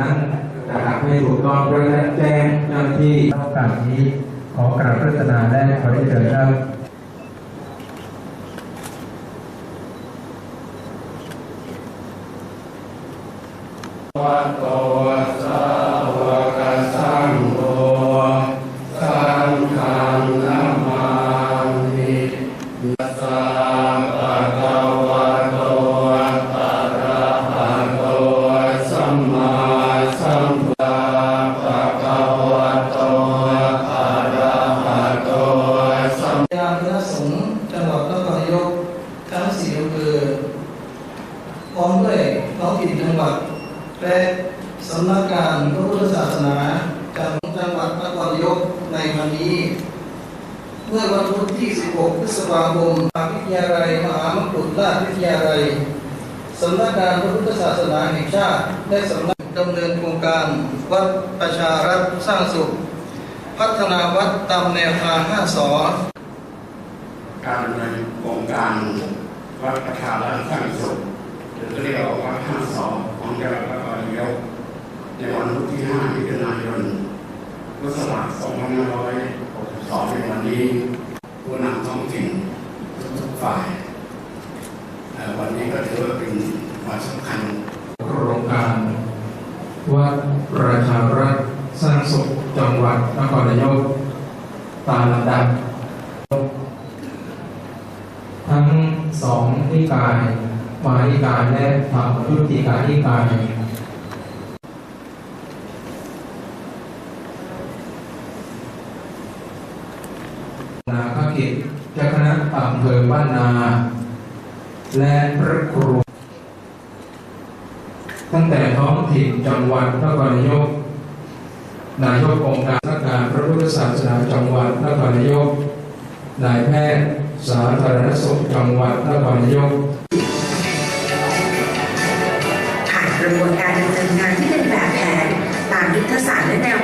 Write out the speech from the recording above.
นั้นนะครับให้ถูกต้องด้วยและแจ้งเจ้าหน้าที่โอกาสนี้ขอกราบพัฒนาและขอได้เจริญครับวัตโต ร้อมด้วยท้องถิ่นจังหวัด และสำนักการพระพุทธศาสนาจากจังหวัดนครนายกในวันนี้ เมื่อวันพุธที่ 16 พฤษภาคมมหาวิทยาลัยมหามกุฏราชวิทยาลัยสำนักการพระพุทธศาสนาแห่งชาติและสำนักดำเนินโครงการวัดประชารัฐสร้างสุข พัฒนาวัดตามแนวทาง5สอการดำเนินโครงการวัดประชารัฐสร้างสุข หรือเรียกว่าวัดห้าสองของจังหวัดนครนายกในวันที่5มิถุนายนพุทธศักราช2562ในวันนี้ผู้นำท้องถิ่นทุกฝ่าย วันนี้ก็ถือว่าเป็นวันสำคัญโครงการวัดประชารัฐสร้างสุขจังหวัดนครนายกตามลำดับทั้งสองนิกาย มานิกายและธรรมยุติการนิกายนาคกิจเจ้าคณะอำเภอบ้านนา และพระครูตั้งแต่ท้องถิ่นจังหวัดนครนายก นายกองค์การนักการพระพุทธศาสนาจังหวัดนครนายก นายแพทย์สาธารณสุขจังหวัดนครนายก กระบวนการดำเนินงานที่เป็นแบบแผนตามยุทธศาสตร์และแนว